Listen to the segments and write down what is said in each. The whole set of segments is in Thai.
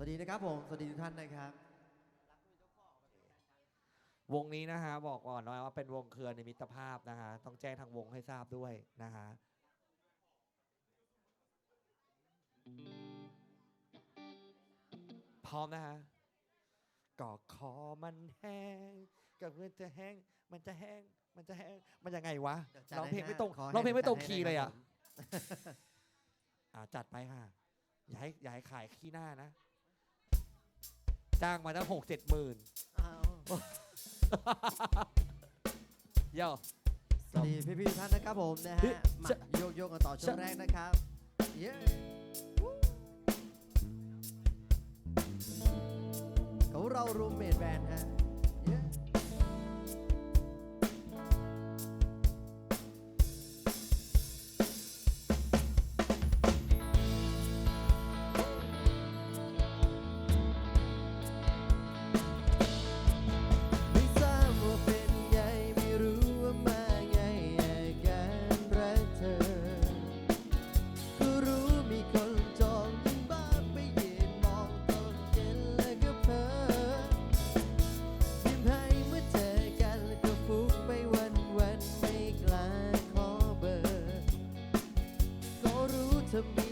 สวัสดีนะครับผม สวัสดีทุกท่านนะครับ วงนี้นะฮะบอกก่อนน่อยว่าเป็นวงเครือในมิตรภาพนะฮะต้องแจ้งทางวงให้ทราบด้วยนะฮะพร้อมนะฮะก็คอมันแห้งกับเพื่อนจะแห้ง มันจะแห้ง มันจะแห้ง มันยังไงวะเร้องเพลงไม่ตรงขอร้องเพลงไม่ตรงคีย์เลยอะจัดไปค่ะอย่าให้อย่าให้ขายขี้หน้านะ จ้างมาตั้งหกเจ็ดหมื่นอ้าวเย่สวัสดีพี่พี่ๆท่านนะครับผมนะฮะมาโยกโยกๆกันต่อช่วงแรกนะครับเย้ ของเรารูมเมดแบนฮะ to me.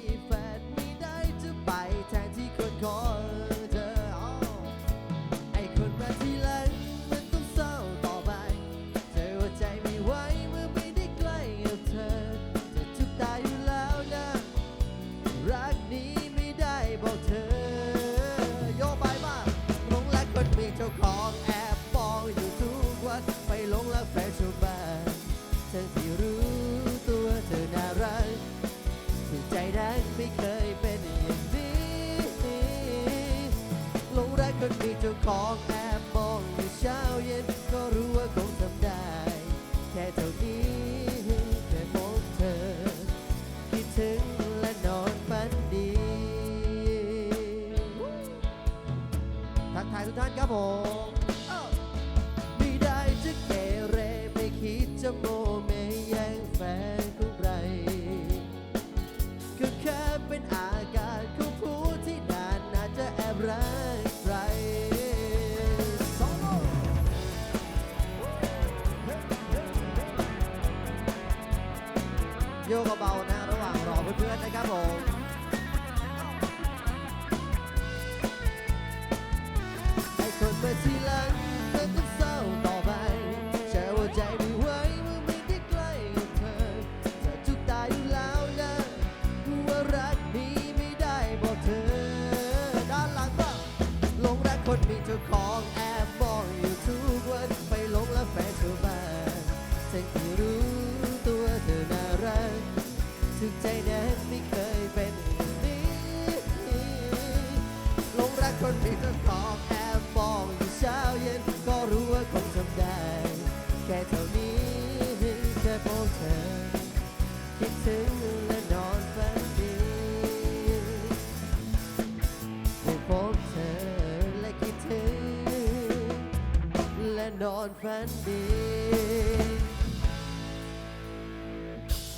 นอนฝันดี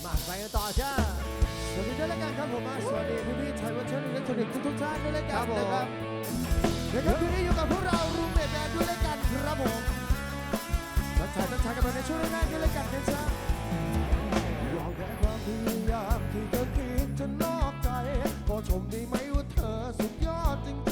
มาไปกันต่อจ้าสวัสดีด้วยละกันครับผมมาสวัสดีพี่พี่ชายวัชรินทร์และทุนิกทุกทุกท่านด้วยละกันนะครับนะคืนนี้อยู่กับพวกเรารูมเมทแมนด้วยละกันครับผมทักทายทักทายกันไปในช่วงแรกด้วยละกันนะจ๊ะยอมแพ้ความพยายามที่เธอคิดจะนอกใจก็ชมดีไหมว่าเธอสุดยอดจริง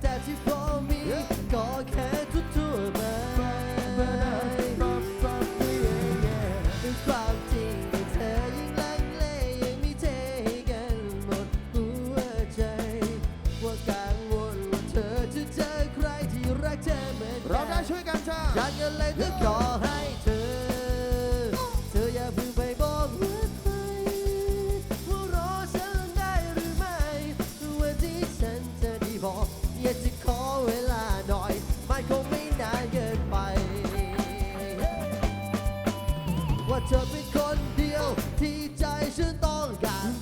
แต่ที่พอมีก็แค่ทั่วๆไปเความจริงเธอยังลังเลยังมีเทกันหมดหัวใจ ว่ากังวลว่าเธอจะเจอใครที่รักเธอเหมือนกัร้ได้ช่วยกันจ้าอยากกันเลยเธอก็ ฉันต้องการ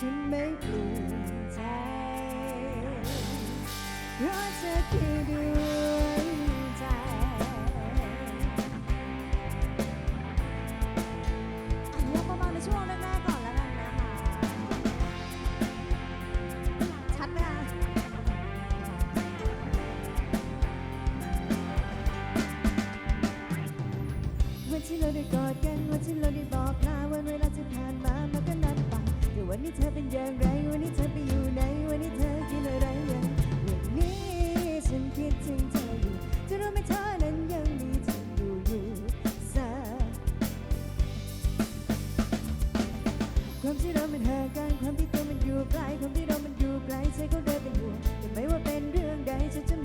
ฉันไม่เปลี่ใจเพราะเธอคือดวงใจยกประมาณในช่วงแรกๆก่อนแล้วกันนะคะ ชัดไหมคะ วันที่เราได้กอดกัน วันที่เราได้บอกลาวันเวลาที่ผ่านมามันก็นัดไป วันนี้เธอเป็นอย่างไร วันนี้เธอไปอยู่ไหน วันนี้เธอกินอะไรอย่างนี้ฉันคิดถึงเธออยู่จะรู้ไหมเธอนั้นยังมีฉันอยู่อยู่ซะความที่เรามันห่างกัน ความที่เธอมันอยู่ไกล ความที่เรามันอยู่ไกลใจก็เลยเป็นห่วงแต่ไม่ว่าเป็นเรื่องใดฉันจะ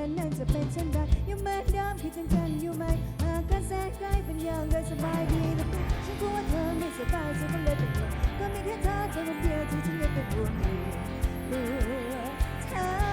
นั้นนั้นจะเป็นเช่นไรยังเหมือนเดิมคิดถึงกันอยู่ไหมหากกระแสใกลเป็นอย่างไรสบายดีหรือเปล่าฉันกลัวเธอไม่สบายฉันก็เลยเป็นห่วงก็มีแค่เธอเธอคนเดียวที่ฉันยังเป็นห่วงอยู่เธอ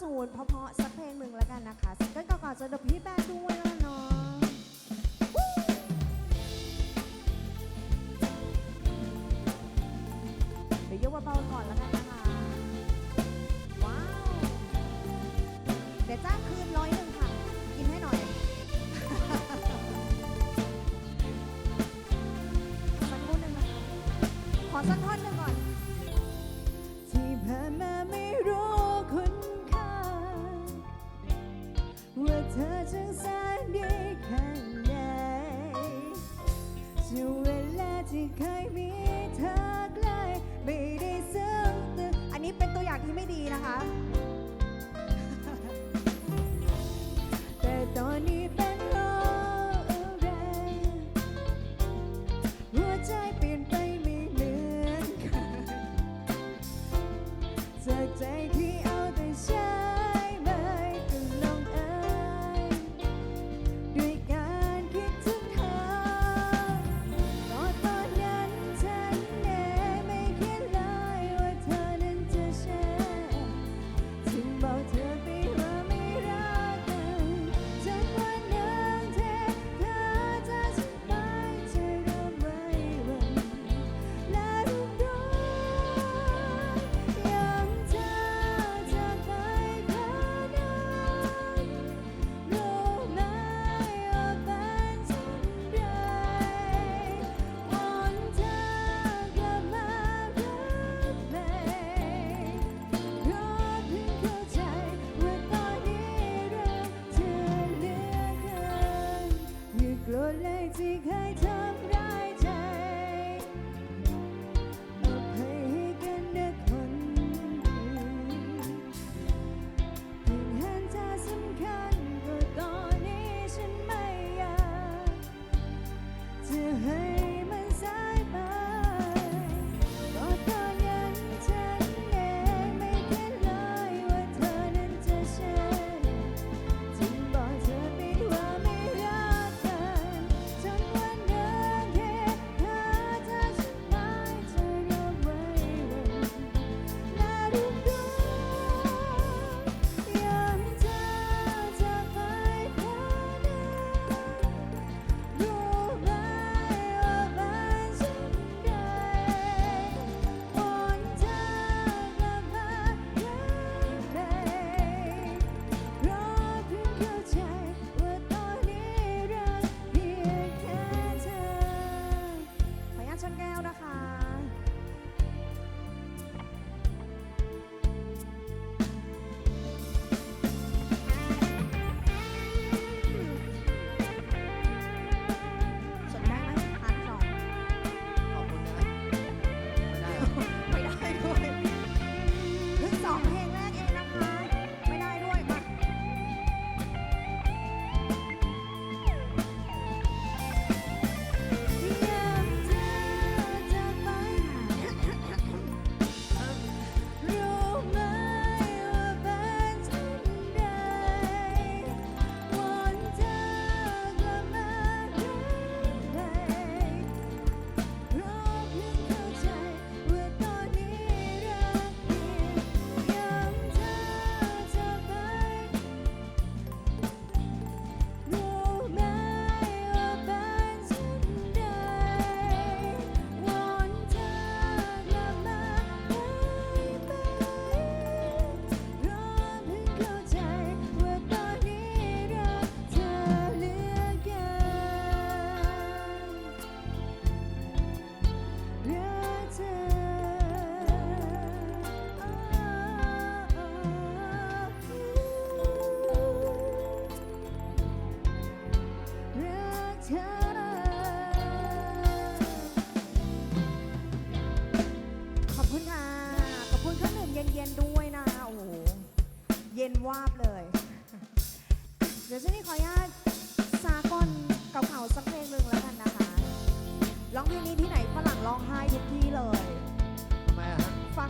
ส90เพราะๆสักเพลงหนึ่งแล้วกันนะคะซิงเกิลก่อนๆจะดับพี่แบ thank you.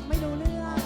ไม่รู้เรื่อง